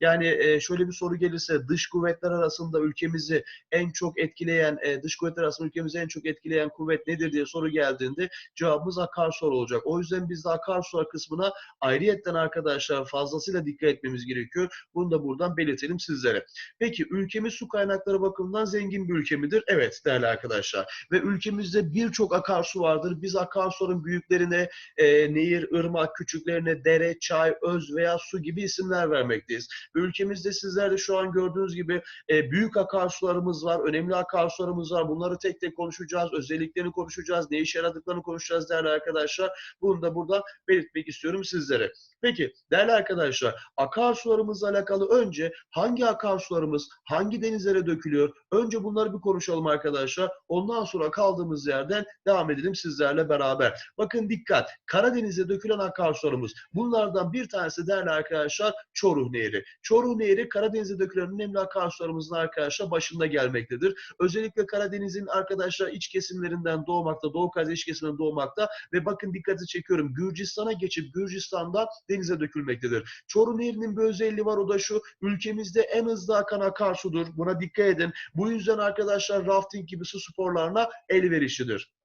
Yani e, şöyle bir soru gelirse dış kuvvetler arasında ülkemizi en çok etkileyen, e, dış kuvvetler arasında ülkemizi en çok etkileyen kuvvet nedir diye soru geldiğinde cevabımız akarsular olacak. O yüzden biz de akarsular kısmına ayrıyetten arkadaşlar fazlasıyla dikkat etmemiz gerekiyor. Bunu da buradan belirtelim sizlere. Peki ülkemiz su kaynakları bakımından zengin bir ülke midir? Evet değerli arkadaşlar. Ve ülkemizde birçok akarsu vardır. Biz akarsuların büyüklerine e, nehir, ırmak, küçüklerine dere, çay, öz veya su gibi isimler vermekteyiz. Ülkemizde sizler de şu an gördüğünüz gibi e, büyük akarsularımız var, önemli akarsularımız var. Bunları tek tek konuşacağız, özelliklerini konuşacağız, ne işe yaradıklarını konuşacağız değerli arkadaşlar. Bunu da burada belirtmek istiyorum sizlere. Peki değerli arkadaşlar akarsularımızla alakalı önce hangi akarsularımız hangi denizlere dökülüyor? Önce bunları bir konuşalım arkadaşlar. Ondan sonra kaldığımız yerden devam edelim sizlerle beraber. Bakın dikkat. Karadeniz'e dökülen akarsularımız. Bunlardan bir tanesi değerli arkadaşlar Çoruh Nehri. Çoruh Nehri Karadeniz'e dökülen önemli akarsularımızın arkadaşlar başında gelmektedir. Özellikle Karadeniz'in arkadaşlar iç kesimlerinden doğmakta, Doğu Karadeniz iç kesiminden doğmakta ve bakın dikkati çekiyorum. Gürcistan'a geçip Gürcistan'dan denize dökülmektedir. Çoruh Nehri'nin bir özelliği var o da şu. Ülkemizde en hızlı akan akarsudur. Buna dikkat edin. Bu yüzden arkadaşlar rafting gibi su sporlarına elverişlidir.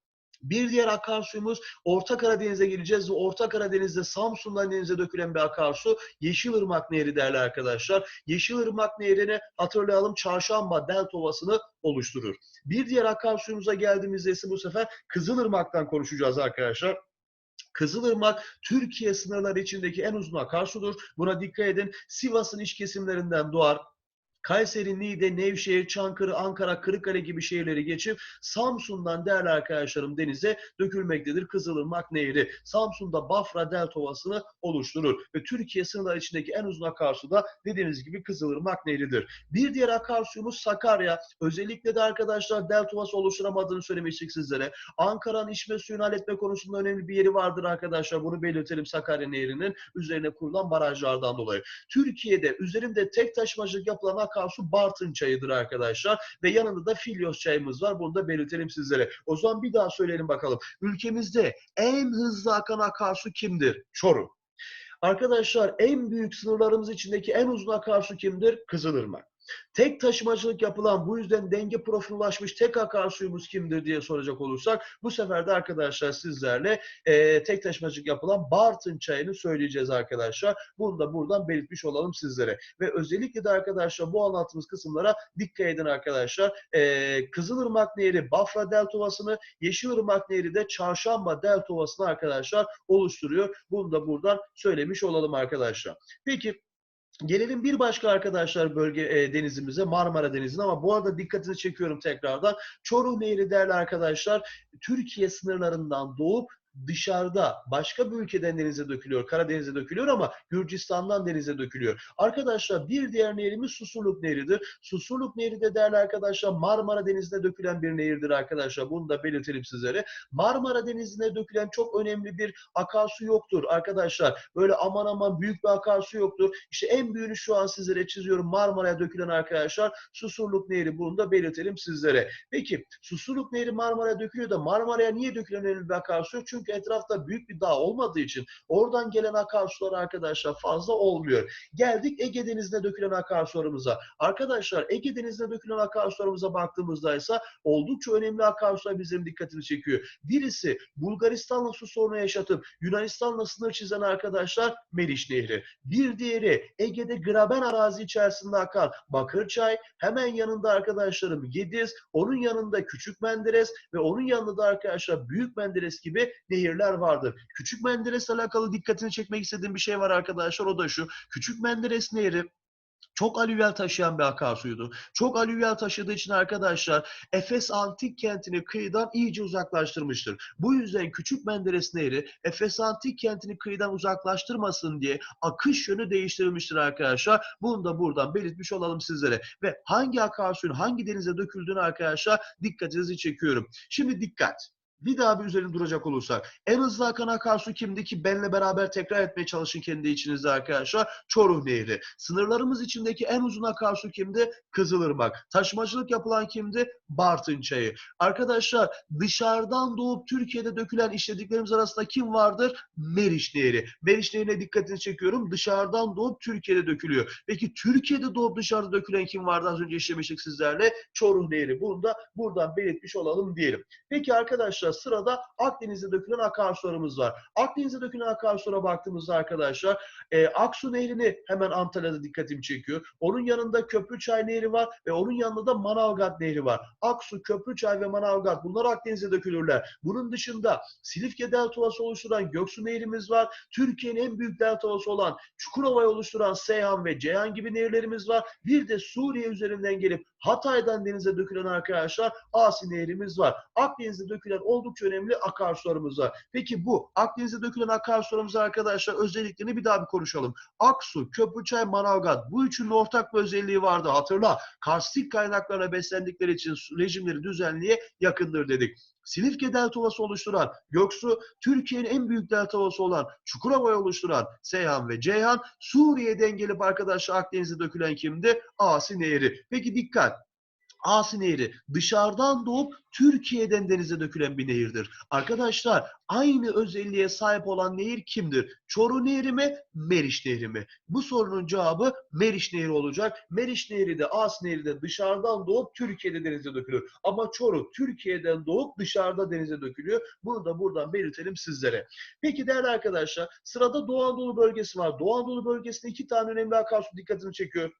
Bir diğer akarsuyumuz Orta Karadeniz'e geleceğiz ve Orta Karadeniz'de Samsun'dan denize dökülen bir akarsu Yeşilırmak Nehri değerli arkadaşlar. Yeşilırmak Nehri'ni hatırlayalım Çarşamba Delta Ovası'nı oluşturur. Bir diğer akarsuyumuza geldiğimizde ise bu sefer Kızılırmak'tan konuşacağız arkadaşlar. Kızılırmak Türkiye sınırları içindeki en uzun akarsudur. Buna dikkat edin. Sivas'ın iç kesimlerinden doğar. Kayseri, Niğde, Nevşehir, Çankırı, Ankara, Kırıkkale gibi şehirleri geçip Samsun'dan değerli arkadaşlarım denize dökülmektedir. Kızılırmak Nehri. Samsun'da Bafra Delta Ovası'nı oluşturur. Ve Türkiye sınırları içindeki en uzun akarsu da dediğiniz gibi Kızılırmak Nehri'dir. Bir diğer akarsuyumuz Sakarya. Özellikle de arkadaşlar Delta Ovası oluşturamadığını söylemiştik sizlere. Ankara'nın içme suyunu halletme konusunda önemli bir yeri vardır arkadaşlar. Bunu belirtelim Sakarya Nehri'nin üzerine kurulan barajlardan dolayı. Türkiye'de üzerinde tek taşımacılık yapılan akarsu Bartın çayıdır arkadaşlar. Ve yanında da Filyos çayımız var. Bunu da belirtelim sizlere. O zaman bir daha söyleyelim bakalım. Ülkemizde en hızlı akan akarsu kimdir? Çoruh. Arkadaşlar en büyük sınırlarımız içindeki en uzun akarsu kimdir? Kızılırmak. Tek taşımacılık yapılan bu yüzden denge profiline ulaşmış tek akarsuyumuz kimdir diye soracak olursak bu sefer de arkadaşlar sizlerle e, tek taşımacılık yapılan Bartın çayını söyleyeceğiz arkadaşlar. Bunu da buradan belirtmiş olalım sizlere. Ve özellikle de arkadaşlar bu anlattığımız kısımlara dikkat edin arkadaşlar. E, Kızılırmak Nehri Bafra Delta Ovası'nı, Yeşilırmak Nehri de Çarşamba Delta Ovası'nı arkadaşlar oluşturuyor. Bunu da buradan söylemiş olalım arkadaşlar. Peki Gelelim bir başka arkadaşlar bölge e, denizimize Marmara Denizi'ne ama bu arada dikkatini çekiyorum tekrardan. Çoruh Nehri değerli arkadaşlar Türkiye sınırlarından doğup dışarıda başka bir ülkeden denize dökülüyor, Karadeniz'e dökülüyor ama Gürcistan'dan denize dökülüyor. Arkadaşlar bir diğer nehrimiz Susurluk Nehri'dir. Susurluk Nehri de değerli arkadaşlar Marmara Denizi'ne dökülen bir nehirdir arkadaşlar. Bunu da belirtelim sizlere. Marmara Denizi'ne dökülen çok önemli bir akarsu yoktur arkadaşlar. Böyle aman aman büyük bir akarsu yoktur. İşte en büyüğünü şu an sizlere çiziyorum. Marmara'ya dökülen arkadaşlar Susurluk Nehri. Bunu da belirtelim sizlere. Peki Susurluk Nehri Marmara'ya dökülüyor da Marmara'ya niye dökülen önemli bir akarsu yok? Çünkü etrafta büyük bir dağ olmadığı için oradan gelen akarsular arkadaşlar fazla olmuyor. Geldik Ege Denizi'ne dökülen akarsularımıza. Arkadaşlar Ege Denizi'ne dökülen akarsularımıza baktığımızda ise oldukça önemli akarsular bizim dikkatini çekiyor. Birisi Bulgaristan'la su sorunu yaşatıp Yunanistan'la sınır çizen arkadaşlar Meriç Nehri. Bir diğeri Ege'de Graben arazi içerisinde akan Bakırçay. Hemen yanında arkadaşlarım Gediz. Onun yanında Küçük Menderes ve onun yanında da arkadaşlar Büyük Menderes gibi nehirler vardır. Küçük Menderes'le alakalı dikkatini çekmek istediğim bir şey var arkadaşlar. O da şu. Küçük Menderes Nehri çok alüvyal taşıyan bir akarsuydu. Çok alüvyal taşıdığı için arkadaşlar Efes antik kentini kıyıdan iyice uzaklaştırmıştır. Bu yüzden Küçük Menderes Nehri Efes antik kentini kıyıdan uzaklaştırmasın diye akış yönü değiştirilmiştir arkadaşlar. Bunu da buradan belirtmiş olalım sizlere. Ve hangi akarsuyun hangi denize döküldüğünü arkadaşlar dikkatinizi çekiyorum. Şimdi dikkat. Bir daha bir üzerine duracak olursak en hızlı akan akarsu kimdi ki benle beraber tekrar etmeye çalışın kendi içinizde arkadaşlar. Çoruh Nehri. Sınırlarımız içindeki en uzun akarsu kimdi? Kızılırmak. Taşımacılık yapılan kimdi? Bartın Çayı. Arkadaşlar dışarıdan doğup Türkiye'de dökülen işlediklerimiz arasında kim vardır? Meriç Nehri. Meriç Nehri'ne dikkatini çekiyorum. Dışarıdan doğup Türkiye'de dökülüyor. Peki Türkiye'de doğup dışarıda dökülen kim vardı? Az önce işlemiştik sizlerle. Çoruh Nehri. Bunu da buradan belirtmiş olalım diyelim. Peki arkadaşlar sırada Akdeniz'de dökülen akarsularımız var. Akdeniz'de dökülen akarsulara baktığımızda arkadaşlar e, Aksu Nehri'ni hemen Antalya'da dikkatimi çekiyor. Onun yanında Köprüçay Nehri var ve onun yanında da Manavgat Nehri var. Aksu, Köprüçay ve Manavgat bunlar Akdeniz'de dökülürler. Bunun dışında Silifke Deltası oluşturan Göksu Nehrimiz var. Türkiye'nin en büyük deltası olan Çukurova'yı oluşturan Seyhan ve Ceyhan gibi nehirlerimiz var. Bir de Suriye üzerinden gelip Hatay'dan denize dökülen arkadaşlar Asi Nehrimiz var. Akdeniz'de dökülen oldukça önemli akarsularımız var. Peki bu Akdeniz'de dökülen akarsularımız arkadaşlar özelliklerini bir daha bir konuşalım. Aksu, Köprüçay, Manavgat bu üçünün ortak bir özelliği vardı. Hatırla karstik kaynaklarla beslendikleri için rejimleri düzenliğe yakındır dedik. Silifke Delta Ovası oluşturan Göksu, Türkiye'nin en büyük delta ovası olan Çukurova'yı oluşturan Seyhan ve Ceyhan, Suriye'den gelip arkadaşlar Akdeniz'e dökülen kimdi? Asi Nehri. Peki dikkat! Asi Nehri dışarıdan doğup Türkiye'den denize dökülen bir nehirdir. Arkadaşlar aynı özelliğe sahip olan nehir kimdir? Çoruh Nehri mi? Meriç Nehri mi? Bu sorunun cevabı Meriç Nehri olacak. Meriç Nehri de Asi Nehri de dışarıdan doğup Türkiye'de denize dökülür. Ama Çoruh Türkiye'den doğup dışarıda denize dökülüyor. Bunu da buradan belirtelim sizlere. Peki değerli arkadaşlar sırada Doğu Anadolu bölgesi var. Doğu Anadolu bölgesinde iki tane önemli akarsu dikkatimi çekiyor.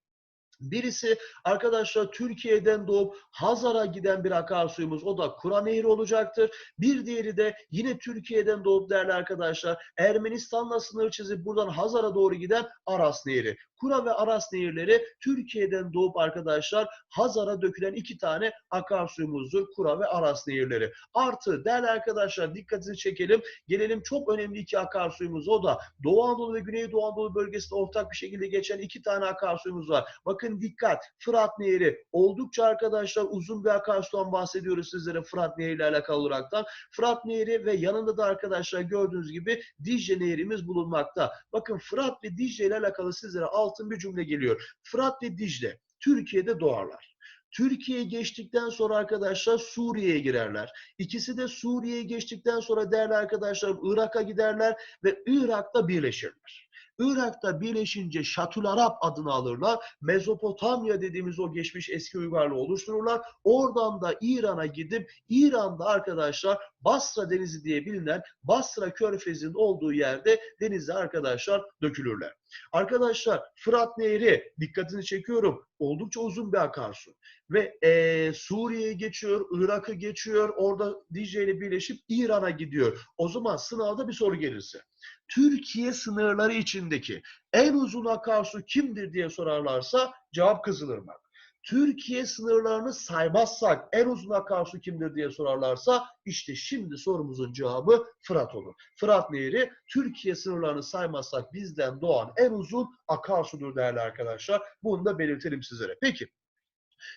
Birisi arkadaşlar Türkiye'den doğup Hazar'a giden bir akarsuyumuz. O da Kura Nehri olacaktır. Bir diğeri de yine Türkiye'den doğup değerli arkadaşlar Ermenistan'la sınır çizip buradan Hazar'a doğru giden Aras Nehri. Kura ve Aras nehirleri Türkiye'den doğup arkadaşlar Hazar'a dökülen iki tane akarsuyumuzdur. Kura ve Aras nehirleri. Artı değerli arkadaşlar dikkatinizi çekelim. Gelelim çok önemli iki akarsuyumuz. O da Doğu Anadolu ve Güneydoğu Anadolu bölgesinde ortak bir şekilde geçen iki tane akarsuyumuz var. Bakın dikkat. Fırat Nehri oldukça arkadaşlar uzun bir akarsudan bahsediyoruz sizlere Fırat Nehri ile alakalı olaraktan. Fırat Nehri ve yanında da arkadaşlar gördüğünüz gibi Dicle Nehrimiz bulunmakta. Bakın Fırat ve Dicle ile alakalı sizlere altın bir cümle geliyor. Fırat ve Dicle Türkiye'de doğarlar. Türkiye'ye geçtikten sonra arkadaşlar Suriye'ye girerler. İkisi de Suriye'ye geçtikten sonra değerli arkadaşlar Irak'a giderler ve Irak'ta birleşirler. Irak'ta birleşince Şatul Arap adını alırlar. Mezopotamya dediğimiz o geçmiş eski uygarlığı oluştururlar. Oradan da İran'a gidip İran'da arkadaşlar Basra Denizi diye bilinen Basra Körfezi'nin olduğu yerde denize arkadaşlar dökülürler. Arkadaşlar Fırat Nehri dikkatini çekiyorum. Oldukça uzun bir akarsu. Ve eee Suriye'ye geçiyor, Irak'ı geçiyor, orada Dicle ile birleşip İran'a gidiyor. O zaman sınavda bir soru gelirse. Türkiye sınırları içindeki en uzun akarsu kimdir diye sorarlarsa cevap Kızılırmak. Türkiye sınırlarını saymazsak en uzun akarsu kimdir diye sorarlarsa işte şimdi sorumuzun cevabı Fırat olur. Fırat Nehri Türkiye sınırlarını saymazsak bizden doğan en uzun akarsudur değerli arkadaşlar. Bunu da belirtelim sizlere. Peki.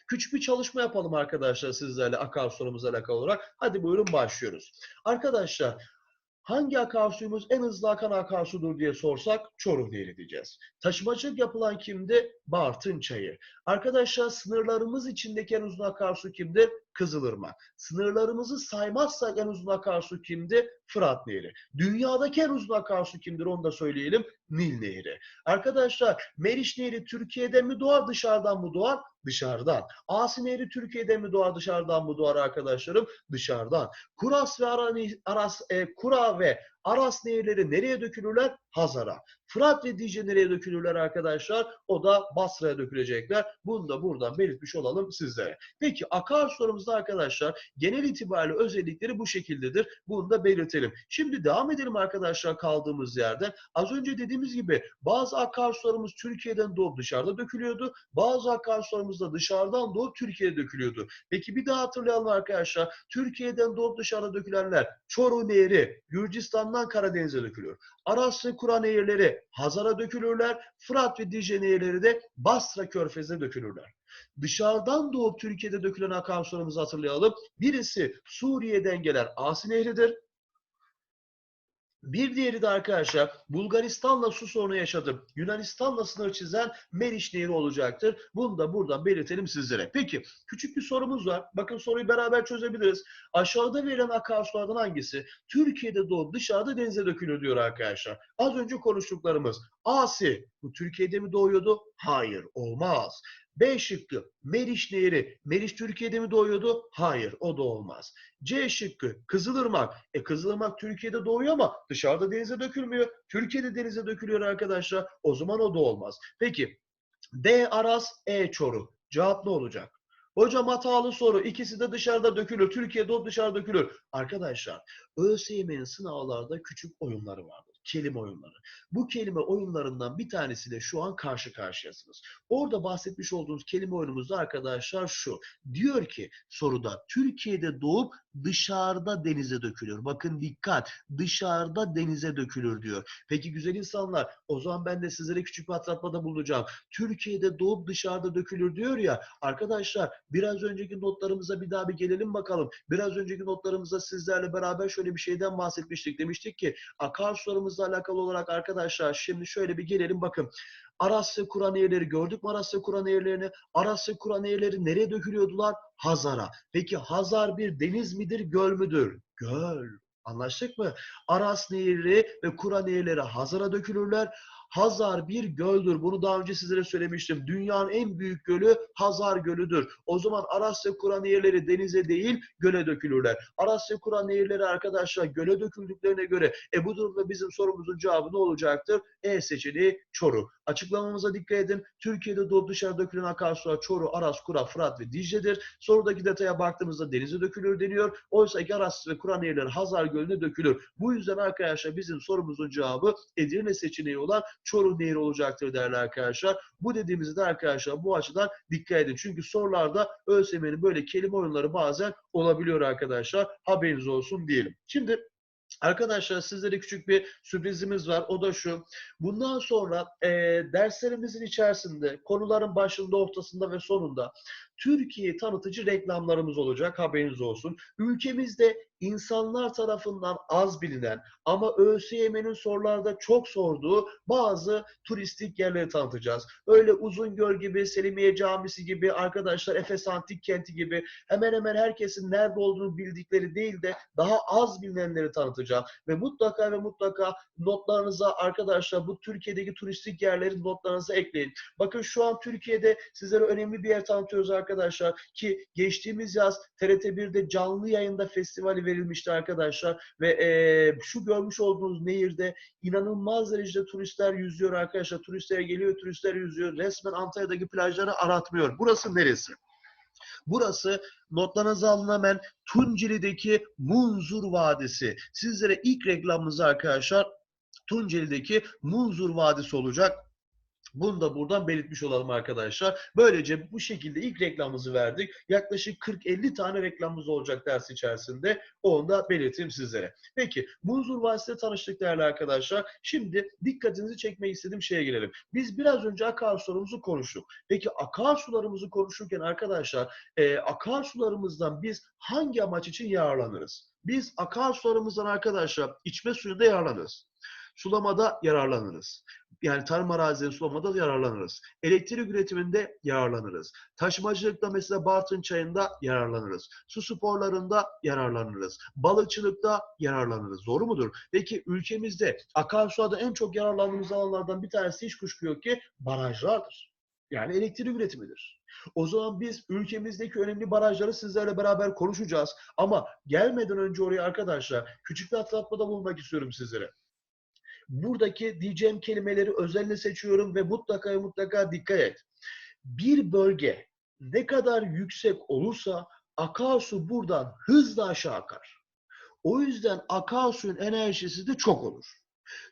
Küçük bir çalışma yapalım arkadaşlar sizlerle akarsularımızla alakalı olarak. Hadi buyurun başlıyoruz. Arkadaşlar hangi akarsuyumuz en hızlı akan akarsudur diye sorsak Çoruh Nehri diyeceğiz. Taşımacılık yapılan kimdi? Bartın Çayı. Arkadaşlar sınırlarımız içindeki en uzun akarsu kimdir? Kızılırmak. Sınırlarımızı saymazsak en uzun akarsu kimdi? Fırat Nehri. Dünyadaki en uzun akarsu kimdir onu da söyleyelim. Nil Nehri. Arkadaşlar Meriç Nehri Türkiye'den mi doğar dışarıdan mı doğar? Dışarıdan. Asi Nehri Türkiye'den mi doğar dışarıdan mı doğar arkadaşlarım? Dışarıdan. Kuras ve Ara, Aras, e, Kura ve Aras nehirleri nereye dökülürler? Hazar'a. Fırat ve Dicle nereye dökülürler arkadaşlar? O da Basra'ya dökülecekler. Bunu da buradan belirtmiş olalım sizlere. Peki akarsularımızda arkadaşlar genel itibariyle özellikleri bu şekildedir. Bunu da belirtelim. Şimdi devam edelim arkadaşlar kaldığımız yerden. Az önce dediğimiz gibi bazı akarsularımız Türkiye'den doğup dışarıda dökülüyordu. Bazı akarsularımız da dışarıdan doğup Türkiye'ye dökülüyordu. Peki bir daha hatırlayalım arkadaşlar. Türkiye'den doğup dışarıda dökülenler Çoruh Nehri, Gürcistan Irak'ından Karadeniz'e dökülür. Aras ve Kur'an nehirleri Hazar'a dökülürler. Fırat ve Dicle nehirleri de Basra Körfezi'ne dökülürler. Dışarıdan doğup Türkiye'de dökülen akarsularımızı hatırlayalım. Birisi Suriye'den gelen Asi Nehri'dir. Bir diğeri de arkadaşlar Bulgaristan'la su sorunu yaşadım. Yunanistan'la sınır çizen Meriç Nehri olacaktır. Bunu da buradan belirtelim sizlere. Peki küçük bir sorumuz var. Bakın soruyu beraber çözebiliriz. Aşağıda verilen akarsulardan hangisi Türkiye'de doğup dışarıda denize dökülür diyor arkadaşlar. Az önce konuştuklarımız. Asi bu Türkiye'de mi doğuyordu? Hayır olmaz. B şıkkı Meriç Nehri. Meriç Türkiye'de mi doğuyordu? Hayır o da olmaz. C şıkkı Kızılırmak. E Kızılırmak Türkiye'de doğuyor ama dışarıda denize dökülmüyor. Türkiye'de denize dökülüyor arkadaşlar. O zaman o da olmaz. Peki D Aras, E Çoruh. Cevap ne olacak? Hocam hatalı soru. İkisi de dışarıda dökülür. Türkiye'de o dışarıda dökülür. Arkadaşlar ÖSYM'nin sınavlarda küçük oyunları vardır. Kelime oyunları. Bu kelime oyunlarından bir tanesiyle şu an karşı karşıyasınız. Orada bahsetmiş olduğunuz kelime oyunumuzda arkadaşlar şu. Diyor ki soruda Türkiye'de doğup dışarıda denize dökülür. Bakın dikkat. Dışarıda denize dökülür diyor. Peki güzel insanlar o zaman ben de sizlere küçük bir hatırlatmada bulunacağım. Türkiye'de doğup dışarıda dökülür diyor ya. Arkadaşlar biraz önceki notlarımıza bir daha bir gelelim bakalım. Biraz önceki notlarımızda sizlerle beraber şöyle bir şeyden bahsetmiştik. Demiştik ki akarsularımızla alakalı olarak arkadaşlar şimdi şöyle bir gelelim bakın. Arasya Kur'an eğerleri gördük mü Arasya Kur'an eğerlerini? Arasya Kur'an eğerleri nereye dökülüyordular? Hazar'a. Peki Hazar bir deniz midir, göl müdür? Göl. Anlaştık mı? Aras Nehri ve Kur'an nehirleri Hazar'a dökülürler. Hazar bir göldür. Bunu daha önce sizlere söylemiştim. Dünyanın en büyük gölü Hazar Gölü'dür. O zaman Arasya Kur'an nehirleri denize değil göle dökülürler. Arasya Kur'an nehirleri arkadaşlar göle döküldüklerine göre e bu durumda bizim sorumuzun cevabı ne olacaktır? E seçeneği Çoruh. Açıklamamıza dikkat edin. Türkiye'de doğup dışarı dökülen akarsular Çoruh, Aras, Kura, Fırat ve Dicle'dir. Sorudaki detaya baktığımızda denize dökülür deniyor. Oysa ki Aras ve Kur'an nehirleri Hazar Gölü'ne dökülür. Bu yüzden arkadaşlar bizim sorumuzun cevabı Edirne seçeneği olan Çoruh Nehri olacaktır değerli arkadaşlar. Bu dediğimizde arkadaşlar bu açıdan dikkat edin. Çünkü sorularda ÖSYM'nin böyle kelime oyunları bazen olabiliyor arkadaşlar. Haberiniz olsun diyelim. Şimdi Arkadaşlar sizlere küçük bir sürprizimiz var. O da şu. Bundan sonra e, derslerimizin içerisinde konuların başında, ortasında ve sonunda Türkiye tanıtıcı reklamlarımız olacak. Haberiniz olsun. Ülkemizde insanlar tarafından az bilinen ama ÖSYM'nin sorularda çok sorduğu bazı turistik yerleri tanıtacağız. Öyle Uzungöl gibi, Selimiye Camisi gibi, arkadaşlar Efes Antik Kenti gibi hemen hemen herkesin nerede olduğunu bildikleri değil de daha az bilinenleri tanıtacağım. Ve mutlaka ve mutlaka notlarınıza arkadaşlar bu Türkiye'deki turistik yerlerin notlarınıza ekleyin. Bakın şu an Türkiye'de sizlere önemli bir yer tanıtıyoruz arkadaşlar ki geçtiğimiz yaz TRT1'de canlı yayında festivali verilmişti arkadaşlar ve e, şu görmüş olduğunuz nehirde inanılmaz derecede turistler yüzüyor arkadaşlar. Turistler geliyor, turistler yüzüyor. Resmen Antalya'daki plajları aratmıyor. Burası neresi? Burası notlarınızı alın hemen Tunceli'deki Munzur Vadisi. Sizlere ilk reklamımız arkadaşlar Tunceli'deki Munzur Vadisi olacak. Bunu da buradan belirtmiş olalım arkadaşlar. Böylece bu şekilde ilk reklamımızı verdik. Yaklaşık 40-50 tane reklamımız olacak ders içerisinde. Onu da belirteyim sizlere. Peki Munzur Vadisi'yle tanıştık değerli arkadaşlar. Şimdi dikkatinizi çekmek istediğim şeye gelelim. Biz biraz önce akarsularımızı konuştuk. Peki akarsularımızı konuşurken arkadaşlar e, akarsularımızdan biz hangi amaç için yararlanırız? Biz akarsularımızdan arkadaşlar içme suyunda yararlanırız. Sulamada yararlanırız. Yani tarım arazileri sulamada yararlanırız. Elektrik üretiminde yararlanırız. Taşımacılıkta mesela Bartın çayında yararlanırız. Su sporlarında yararlanırız. Balıkçılıkta yararlanırız. Doğru mudur? Peki ülkemizde akarsularda en çok yararlandığımız alanlardan bir tanesi hiç kuşku yok ki barajlardır. Yani elektrik üretimidir. O zaman biz ülkemizdeki önemli barajları sizlerle beraber konuşacağız. Ama gelmeden önce oraya arkadaşlar küçük bir hatırlatmada bulunmak istiyorum sizlere buradaki diyeceğim kelimeleri özenle seçiyorum ve mutlaka mutlaka dikkat et. Bir bölge ne kadar yüksek olursa akarsu buradan hızla aşağı akar. O yüzden akarsuyun enerjisi de çok olur.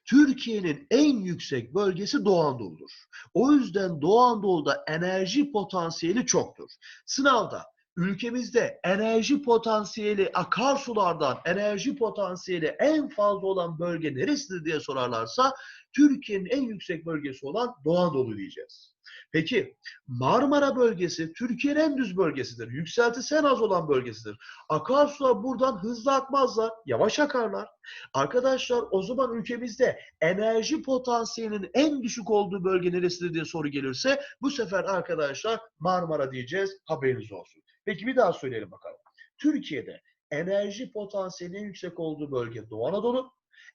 Türkiye'nin en yüksek bölgesi Doğu Anadolu'dur. O yüzden Doğu Anadolu'da enerji potansiyeli çoktur. Sınavda ülkemizde enerji potansiyeli akarsulardan enerji potansiyeli en fazla olan bölge neresidir diye sorarlarsa Türkiye'nin en yüksek bölgesi olan Doğu Anadolu diyeceğiz. Peki Marmara bölgesi Türkiye'nin en düz bölgesidir. Yükseltisi en az olan bölgesidir. Akarsular buradan hızlı akmazlar, yavaş akarlar. Arkadaşlar o zaman ülkemizde enerji potansiyelinin en düşük olduğu bölge neresidir diye soru gelirse bu sefer arkadaşlar Marmara diyeceğiz. Haberiniz olsun. Peki bir daha söyleyelim bakalım. Türkiye'de enerji potansiyelinin yüksek olduğu bölge Doğu Anadolu,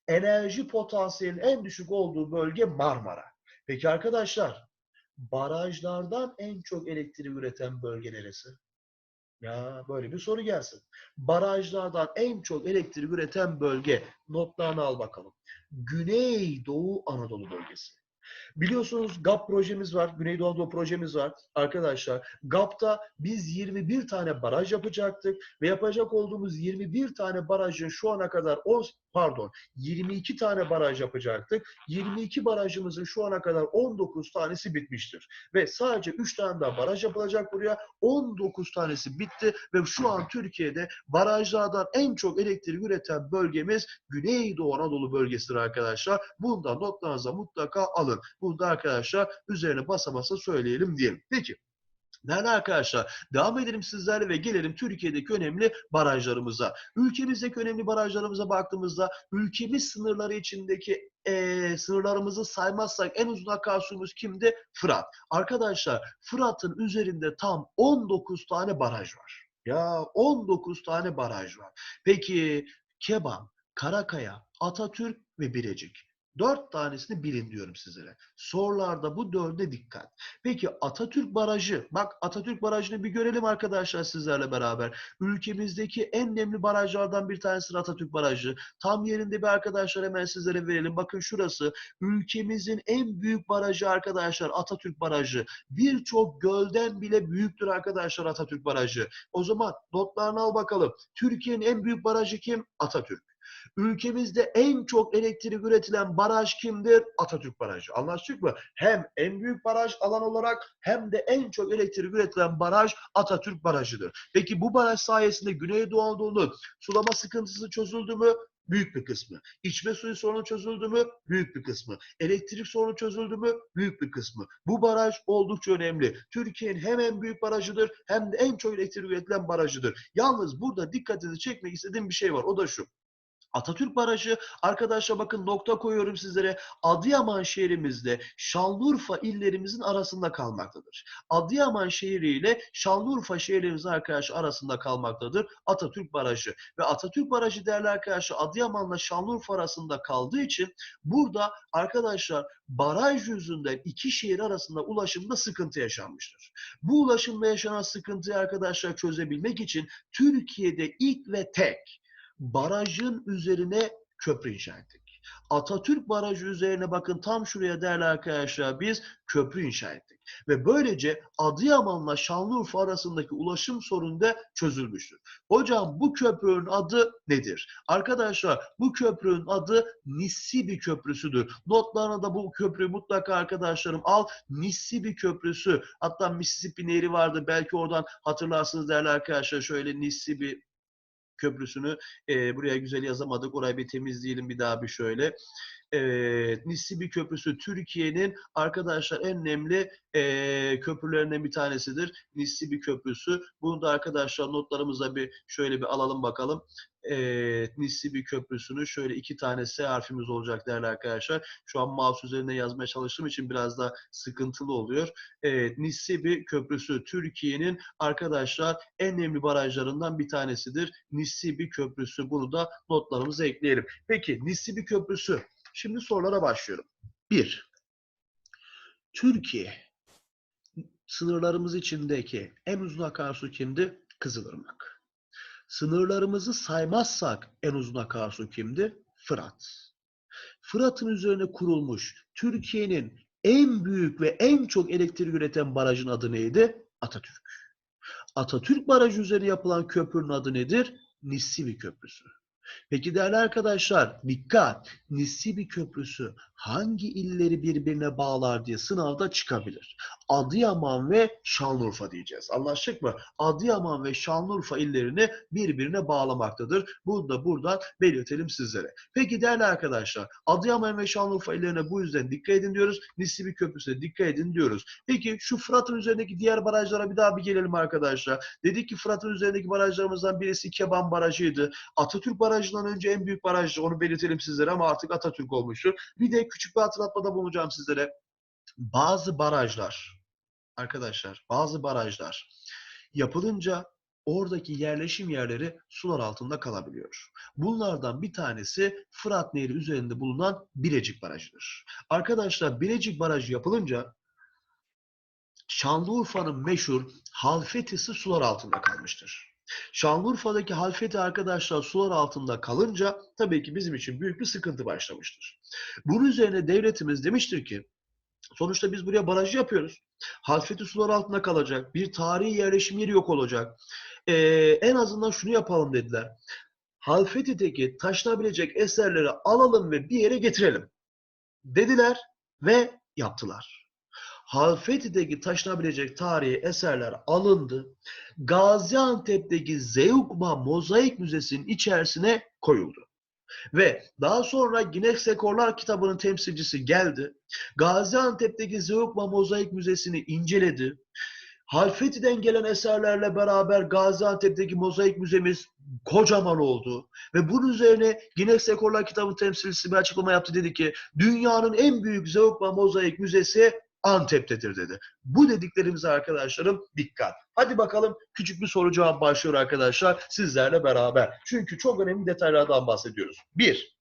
enerji potansiyelinin en düşük olduğu bölge Marmara. Peki arkadaşlar barajlardan en çok elektrik üreten bölge neresi? Ya böyle bir soru gelsin. Barajlardan en çok elektrik üreten bölge notlarını al bakalım. Güneydoğu Anadolu bölgesi. Biliyorsunuz GAP projemiz var. Güneydoğu Anadolu projemiz var. Arkadaşlar GAP'ta biz 21 tane baraj yapacaktık ve yapacak olduğumuz 21 tane barajın şu ana kadar 10 pardon 22 tane baraj yapacaktık. 22 barajımızın şu ana kadar 19 tanesi bitmiştir. Ve sadece 3 tane daha baraj yapılacak buraya. 19 tanesi bitti ve şu an Türkiye'de barajlardan en çok elektrik üreten bölgemiz Güneydoğu Anadolu bölgesidir arkadaşlar. Bunda notlarınıza mutlaka alın. Burada arkadaşlar üzerine basa basa söyleyelim diyelim. Peki. Değerli arkadaşlar devam edelim sizlerle ve gelelim Türkiye'deki önemli barajlarımıza. Ülkemizdeki önemli barajlarımıza baktığımızda ülkemiz sınırları içindeki eee, sınırlarımızı saymazsak en uzun akarsuyumuz kimdi? Fırat. Arkadaşlar Fırat'ın üzerinde tam 19 tane baraj var. Ya 19 tane baraj var. Peki Keban, Karakaya, Atatürk ve Birecik. Dört tanesini bilin diyorum sizlere. Sorularda bu dörde dikkat. Peki Atatürk Barajı, bak Atatürk Barajı'nı bir görelim arkadaşlar sizlerle beraber. Ülkemizdeki en önemli barajlardan bir tanesi Atatürk Barajı. Tam yerinde bir arkadaşlar hemen sizlere verelim. Bakın şurası ülkemizin en büyük barajı arkadaşlar Atatürk Barajı. Birçok gölden bile büyüktür arkadaşlar Atatürk Barajı. O zaman notlarını al bakalım. Türkiye'nin en büyük barajı kim? Atatürk. Ülkemizde en çok elektrik üretilen baraj kimdir? Atatürk Barajı. Anlaştık mı? Hem en büyük baraj alan olarak hem de en çok elektrik üretilen baraj Atatürk Barajı'dır. Peki bu baraj sayesinde Güneydoğu Anadolu'nun sulama sıkıntısı çözüldü mü? Büyük bir kısmı. İçme suyu sorunu çözüldü mü? Büyük bir kısmı. Elektrik sorunu çözüldü mü? Büyük bir kısmı. Bu baraj oldukça önemli. Türkiye'nin hem en büyük barajıdır hem de en çok elektrik üretilen barajıdır. Yalnız burada dikkatinizi çekmek istediğim bir şey var. O da şu. Atatürk Barajı arkadaşlar bakın nokta koyuyorum sizlere. Adıyaman şehrimizde Şanlıurfa illerimizin arasında kalmaktadır. Adıyaman şehri ile Şanlıurfa şehrimizin arkadaşlar arasında kalmaktadır Atatürk Barajı. Ve Atatürk Barajı değerli arkadaşlar Adıyaman'la Şanlıurfa arasında kaldığı için burada arkadaşlar baraj yüzünden iki şehir arasında ulaşımda sıkıntı yaşanmıştır. Bu ulaşımda yaşanan sıkıntıyı arkadaşlar çözebilmek için Türkiye'de ilk ve tek barajın üzerine köprü inşa ettik. Atatürk Barajı üzerine bakın tam şuraya değerli arkadaşlar biz köprü inşa ettik. Ve böylece Adıyaman'la Şanlıurfa arasındaki ulaşım sorunu da çözülmüştür. Hocam bu köprünün adı nedir? Arkadaşlar bu köprünün adı Nissibi Köprüsü'dür. Notlarına da bu köprüyü mutlaka arkadaşlarım al. Nissibi Köprüsü. Hatta Mississippi Nehri vardı. Belki oradan hatırlarsınız değerli arkadaşlar. Şöyle Nissibi Köprüsü'nü e, buraya güzel yazamadık. Orayı bir temizleyelim bir daha bir şöyle. Evet, Nissibi Köprüsü Türkiye'nin arkadaşlar en önemli e, köprülerinden bir tanesidir. Nissibi Köprüsü. Bunu da arkadaşlar notlarımıza bir şöyle bir alalım bakalım. Evet, Nissibi Köprüsü'nü şöyle iki tane S harfimiz olacak değerli arkadaşlar. Şu an mouse üzerinde yazmaya çalıştığım için biraz da sıkıntılı oluyor. Evet, Nissibi Köprüsü Türkiye'nin arkadaşlar en önemli barajlarından bir tanesidir. Nissibi Köprüsü. Bunu da notlarımıza ekleyelim. Peki Nissibi Köprüsü. Şimdi sorulara başlıyorum. 1. Türkiye sınırlarımız içindeki en uzun akarsu kimdi? Kızılırmak. Sınırlarımızı saymazsak en uzun akarsu kimdi? Fırat. Fırat'ın üzerine kurulmuş Türkiye'nin en büyük ve en çok elektrik üreten barajın adı neydi? Atatürk. Atatürk Barajı üzerine yapılan köprünün adı nedir? Nissibi Köprüsü. Peki değerli arkadaşlar dikkat Nissibi Köprüsü hangi illeri birbirine bağlar diye sınavda çıkabilir. Adıyaman ve Şanlıurfa diyeceğiz. Anlaştık mı? Adıyaman ve Şanlıurfa illerini birbirine bağlamaktadır. Bunu da buradan belirtelim sizlere. Peki değerli arkadaşlar Adıyaman ve Şanlıurfa illerine bu yüzden dikkat edin diyoruz. Nisibi Köprüsü'ne dikkat edin diyoruz. Peki şu Fırat'ın üzerindeki diğer barajlara bir daha bir gelelim arkadaşlar. Dedik ki Fırat'ın üzerindeki barajlarımızdan birisi Keban Barajı'ydı. Atatürk Barajı'ndan önce en büyük barajdı. Onu belirtelim sizlere ama artık Atatürk olmuştur. Bir de küçük bir hatırlatmada bulunacağım sizlere. Bazı barajlar arkadaşlar bazı barajlar yapılınca oradaki yerleşim yerleri sular altında kalabiliyor. Bunlardan bir tanesi Fırat Nehri üzerinde bulunan Birecik Barajı'dır. Arkadaşlar Birecik Barajı yapılınca Şanlıurfa'nın meşhur Halfetisi sular altında kalmıştır. Şanlıurfa'daki Halfeti arkadaşlar sular altında kalınca tabii ki bizim için büyük bir sıkıntı başlamıştır. Bunun üzerine devletimiz demiştir ki sonuçta biz buraya baraj yapıyoruz. Halfeti sular altında kalacak. Bir tarihi yerleşim yeri yok olacak. Ee, en azından şunu yapalım dediler. Halfeti'deki taşınabilecek eserleri alalım ve bir yere getirelim. Dediler ve yaptılar. Halfeti'deki taşınabilecek tarihi eserler alındı. Gaziantep'teki Zeugma Mozaik Müzesi'nin içerisine koyuldu. Ve daha sonra Guinness Rekorlar kitabının temsilcisi geldi. Gaziantep'teki Zeugma Mozaik Müzesi'ni inceledi. Halfeti'den gelen eserlerle beraber Gaziantep'teki mozaik müzemiz kocaman oldu. Ve bunun üzerine Guinness Rekorlar kitabı temsilcisi bir açıklama yaptı. Dedi ki dünyanın en büyük Zeugma Mozaik Müzesi Antep'tedir dedi. Bu dediklerimize arkadaşlarım dikkat. Hadi bakalım küçük bir soru cevap başlıyor arkadaşlar sizlerle beraber. Çünkü çok önemli detaylardan bahsediyoruz. Bir,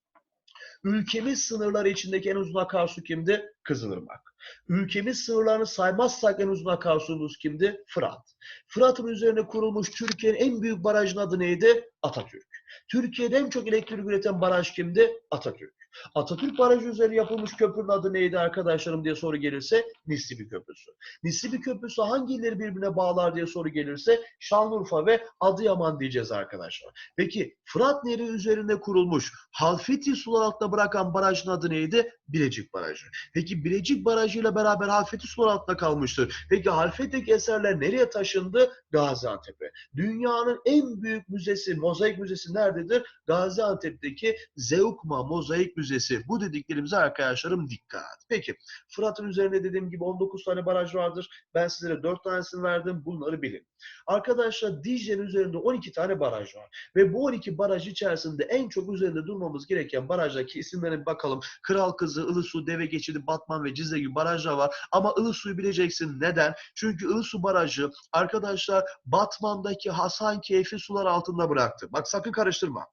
ülkemiz sınırları içindeki en uzun akarsu kimdi? Kızılırmak. Ülkemiz sınırlarını saymazsak en uzun akarsumuz kimdi? Fırat. Fırat'ın üzerine kurulmuş Türkiye'nin en büyük barajın adı neydi? Atatürk. Türkiye'de en çok elektrik üreten baraj kimdi? Atatürk. Atatürk Barajı üzerine yapılmış köprünün adı neydi arkadaşlarım diye soru gelirse Nislibi Köprüsü. Nislibi Köprüsü hangi illeri birbirine bağlar diye soru gelirse Şanlıurfa ve Adıyaman diyeceğiz arkadaşlar. Peki Fırat Nehri üzerinde kurulmuş Halfeti sular altında bırakan barajın adı neydi? Bilecik Barajı. Peki Bilecik Barajı ile beraber Halfeti sular altında kalmıştır. Peki Halfeti'deki eserler nereye taşındı? Gaziantep'e. Dünyanın en büyük müzesi, mozaik müzesi nerededir? Gaziantep'teki Zeugma Mozaik Müzesi. Bu dediklerimize arkadaşlarım dikkat. Peki Fırat'ın üzerinde dediğim gibi 19 tane baraj vardır. Ben sizlere 4 tanesini verdim. Bunları bilin. Arkadaşlar Dicle'nin üzerinde 12 tane baraj var. Ve bu 12 baraj içerisinde en çok üzerinde durmamız gereken barajdaki isimlerine bir bakalım. Kral Kızı, Ilısu, Deve Geçidi, Batman ve Cizre gibi barajlar var. Ama Ilısu'yu bileceksin. Neden? Çünkü Ilısu Barajı arkadaşlar Batman'daki Hasan Keyfi sular altında bıraktı. Bak sakın karıştırma.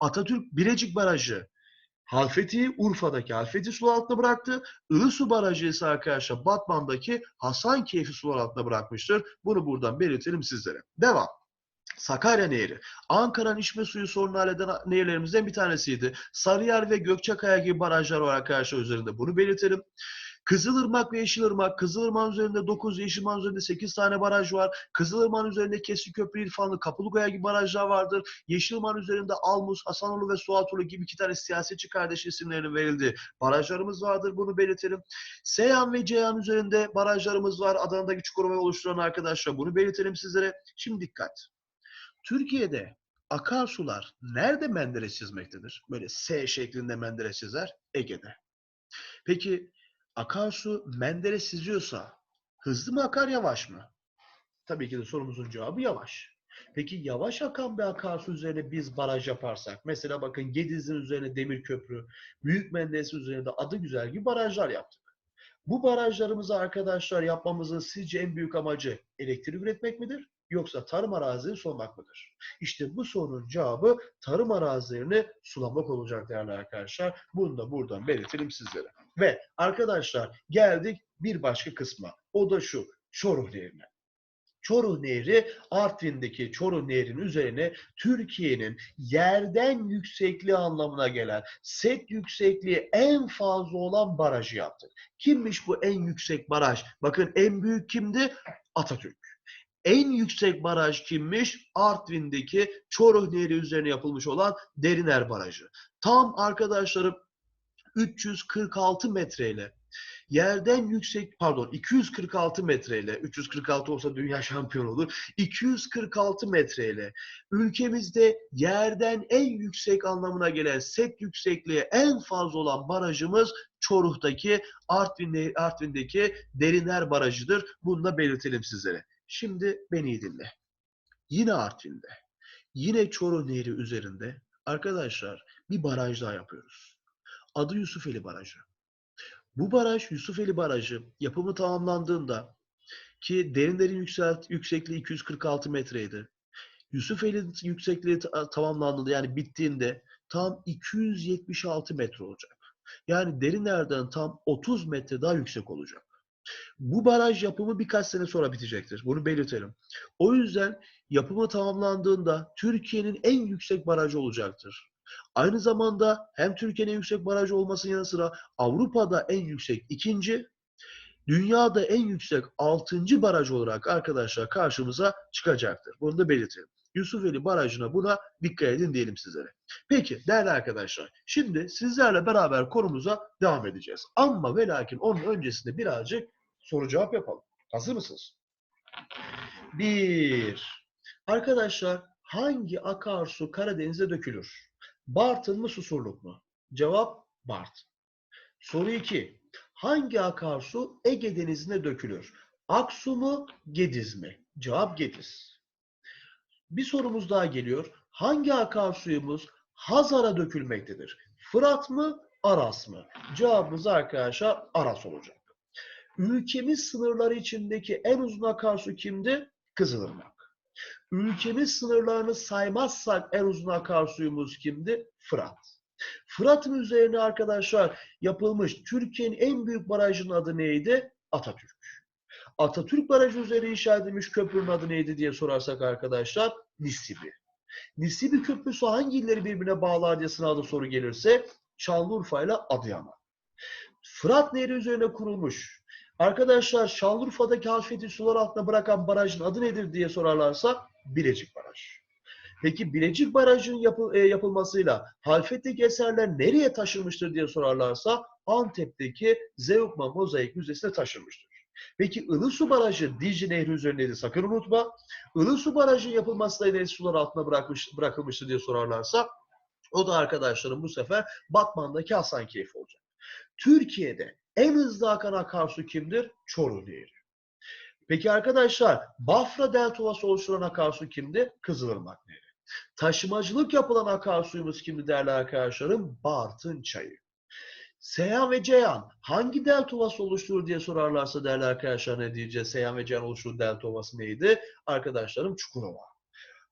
Atatürk Bilecik Barajı Halfeti Urfa'daki Halfeti sular altında bıraktı. Ilısu Barajı ise arkadaşlar Batman'daki Hasan Keyfi sular altında bırakmıştır. Bunu buradan belirtelim sizlere. Devam. Sakarya Nehri. Ankara'nın içme suyu sorunu halleden nehirlerimizden bir tanesiydi. Sarıyer ve Gökçekaya gibi barajlar var arkadaşlar üzerinde. Bunu belirtelim. Kızılırmak ve Yeşilırmak. Kızılırmak'ın üzerinde 9, Yeşilırmak'ın üzerinde 8 tane baraj var. Kızılırmak'ın üzerinde Kesikköprü, İrfanlı, Kapılıkaya gibi barajlar vardır. Yeşilırmak'ın üzerinde Almus, Hasanoğlu ve Suatulu gibi iki tane siyasetçi kardeş isimlerinin verildiği barajlarımız vardır. Bunu belirtelim. Seyhan ve Ceyhan üzerinde barajlarımız var. Adana'daki Çukurova'yı oluşturan arkadaşlar. Bunu belirtelim sizlere. Şimdi dikkat. Türkiye'de akarsular nerede Menderes çizmektedir? Böyle S şeklinde Menderes çizer. Ege'de. Peki akarsu Menderes çiziyorsa hızlı mı akar yavaş mı? Tabii ki de sorumuzun cevabı yavaş. Peki yavaş akan bir akarsu üzerine biz baraj yaparsak, mesela bakın Gediz'in üzerine Demir Köprü, Büyük Menderes'in üzerine de adı güzel gibi barajlar yaptık. Bu barajlarımızı arkadaşlar yapmamızın sizce en büyük amacı elektrik üretmek midir? Yoksa tarım arazileri sulamak mıdır? İşte bu sorunun cevabı tarım arazilerini sulamak olacak değerli arkadaşlar. Bunu da buradan belirtelim sizlere. Ve arkadaşlar geldik bir başka kısma. O da şu. Çoruh Nehri'ne. Çoruh Nehri Artvin'deki Çoruh Nehri'nin üzerine Türkiye'nin yerden yüksekliği anlamına gelen set yüksekliği en fazla olan barajı yaptık. Kimmiş bu en yüksek baraj? Bakın en büyük kimdi? Atatürk. En yüksek baraj kimmiş? Artvin'deki Çoruh Nehri üzerine yapılmış olan Deriner Barajı. Tam arkadaşlarım 346 metreyle yerden yüksek pardon 246 metreyle 346 olsa dünya şampiyonu olur. 246 metreyle ülkemizde yerden en yüksek anlamına gelen set yüksekliği en fazla olan barajımız Çoruh'taki Artvin'de, Artvin'deki Deriner Barajı'dır. Bunu da belirtelim sizlere. Şimdi beni iyi dinle. Yine Artvin'de, yine Çoruh Nehri üzerinde arkadaşlar bir baraj daha yapıyoruz. Adı Yusufeli Barajı. Bu baraj Yusufeli Barajı yapımı tamamlandığında ki derinlerin yükselt, yüksekliği 246 metreydi. Yusufeli yüksekliği ta- tamamlandığında yani bittiğinde tam 276 metre olacak. Yani derinlerden tam 30 metre daha yüksek olacak. Bu baraj yapımı birkaç sene sonra bitecektir. Bunu belirtelim. O yüzden yapımı tamamlandığında Türkiye'nin en yüksek barajı olacaktır. Aynı zamanda hem Türkiye'nin en yüksek barajı olmasının yanı sıra Avrupa'da en yüksek ikinci, dünyada en yüksek altıncı baraj olarak arkadaşlar karşımıza çıkacaktır. Bunu da belirtelim. Yusufeli Barajı'na buna dikkat edin diyelim sizlere. Peki değerli arkadaşlar şimdi sizlerle beraber konumuza devam edeceğiz. Ama ve lakin onun öncesinde birazcık soru cevap yapalım. Hazır mısınız? Bir. Arkadaşlar hangi akarsu Karadeniz'e dökülür? Bartın mı Susurluk mu? Cevap Bart. Soru 2. Hangi akarsu Ege Denizi'ne dökülür? Aksu mu Gediz mi? Cevap Gediz. Bir sorumuz daha geliyor. Hangi akarsuyumuz Hazar'a dökülmektedir? Fırat mı Aras mı? Cevabımız arkadaşlar Aras olacak. Ülkemiz sınırları içindeki en uzun akarsu kimdi? Kızılırmak. Ülkemiz sınırlarını saymazsak en uzun akarsuyumuz kimdi? Fırat. Fırat'ın üzerine arkadaşlar yapılmış Türkiye'nin en büyük barajının adı neydi? Atatürk. Atatürk Barajı üzerine inşa edilmiş köprünün adı neydi diye sorarsak arkadaşlar Nisibi. Nisibi Köprüsü hangi illeri birbirine bağlar diye sınavda soru gelirse Şanlıurfa ile Adıyaman. Fırat Nehri üzerine kurulmuş. Arkadaşlar Şanlıurfa'daki Haşfeti sular altına bırakan barajın adı nedir diye sorarlarsa Bilecik Barajı. Peki Bilecik Barajı'nın yapı- e, yapılmasıyla Halfet'teki eserler nereye taşınmıştır diye sorarlarsa Antep'teki Zeugma Mozaik Müzesi'ne taşınmıştır. Peki Ilısu Barajı Dicle Nehri üzerindeydi sakın unutma. Ilısu Barajı'nın yapılmasıyla neresi sular altına bırakmış, bırakılmıştır diye sorarlarsa o da arkadaşlarım bu sefer Batman'daki Hasankeyf olacak. Türkiye'de en hızlı akan akarsu kimdir? Çoruh Nehri. Peki arkadaşlar Bafra Delta Ovası oluşturan akarsu kimdi? Kızılırmak Nehri. Taşımacılık yapılan akarsuyumuz kimdi değerli arkadaşlarım? Bartın Çayı. Seyhan ve Ceyhan hangi delta ovası oluşturur diye sorarlarsa değerli arkadaşlar ne diyeceğiz? Seyhan ve Ceyhan oluşturur delta ovası neydi? Arkadaşlarım Çukurova.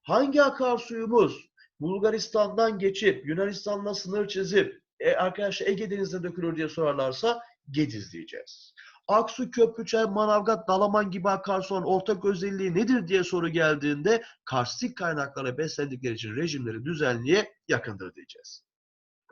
Hangi akarsuyumuz Bulgaristan'dan geçip Yunanistan'la sınır çizip e, arkadaşlar Ege Denizi'ne dökülür diye sorarlarsa Gediz diyeceğiz. Aksu, Köprüçay, Manavgat, Dalaman gibi akarsuların ortak özelliği nedir diye soru geldiğinde karstik kaynaklara beslendikleri için rejimleri düzenliğe yakındır diyeceğiz.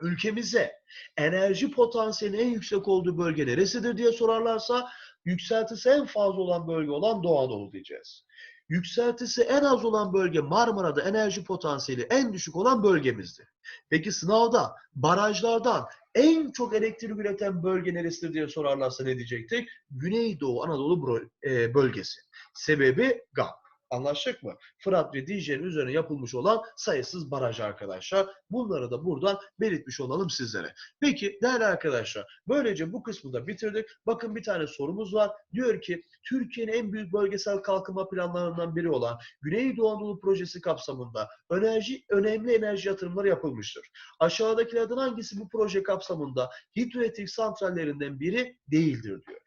Ülkemize enerji potansiyeli en yüksek olduğu bölge neresidir diye sorarlarsa yükseltisi en fazla olan bölge olan Doğu Anadolu diyeceğiz. Yükseltisi en az olan bölge Marmara'da enerji potansiyeli en düşük olan bölgemizdi. Peki sınavda barajlardan en çok elektrik üreten bölge neresidir diye sorarlarsa ne diyecektik? Güneydoğu Anadolu e, bölgesi. Sebebi GAP. Anlaştık mı? Fırat ve Dicle'nin üzerine yapılmış olan sayısız baraj arkadaşlar. Bunları da buradan belirtmiş olalım sizlere. Peki değerli arkadaşlar böylece bu kısmı da bitirdik. Bakın bir tane sorumuz var. Diyor ki Türkiye'nin en büyük bölgesel kalkınma planlarından biri olan Güneydoğu Anadolu Projesi kapsamında enerji, önemli enerji yatırımları yapılmıştır. Aşağıdakilerden hangisi bu proje kapsamında hidroelektrik santrallerinden biri değildir diyor.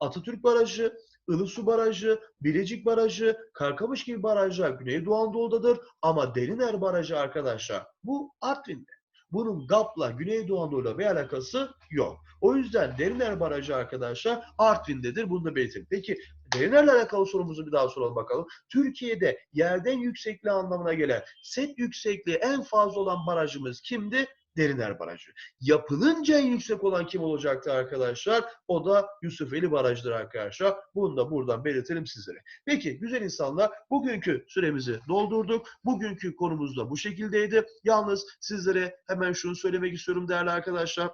Atatürk Barajı, Ilısu Barajı, Bilecik Barajı, Karkamış gibi barajlar Güneydoğu Anadolu'dadır ama Deriner Barajı arkadaşlar bu Artvin'de. Bunun GAP'la Güneydoğu Anadolu'yla bir alakası yok. O yüzden Deriner Barajı arkadaşlar Artvin'dedir. Bunu da belirtelim. Peki Deriner'le alakalı sorumuzu bir daha soralım bakalım. Türkiye'de yerden yüksekliği anlamına gelen set yüksekliği en fazla olan barajımız kimdi? Deriner Barajı. Yapılınca en yüksek olan kim olacaktı arkadaşlar? O da Yusufeli Barajı'dır arkadaşlar. Bunu da buradan belirtelim sizlere. Peki güzel insanlar bugünkü süremizi doldurduk. Bugünkü konumuz da bu şekildeydi. Yalnız sizlere hemen şunu söylemek istiyorum değerli arkadaşlar.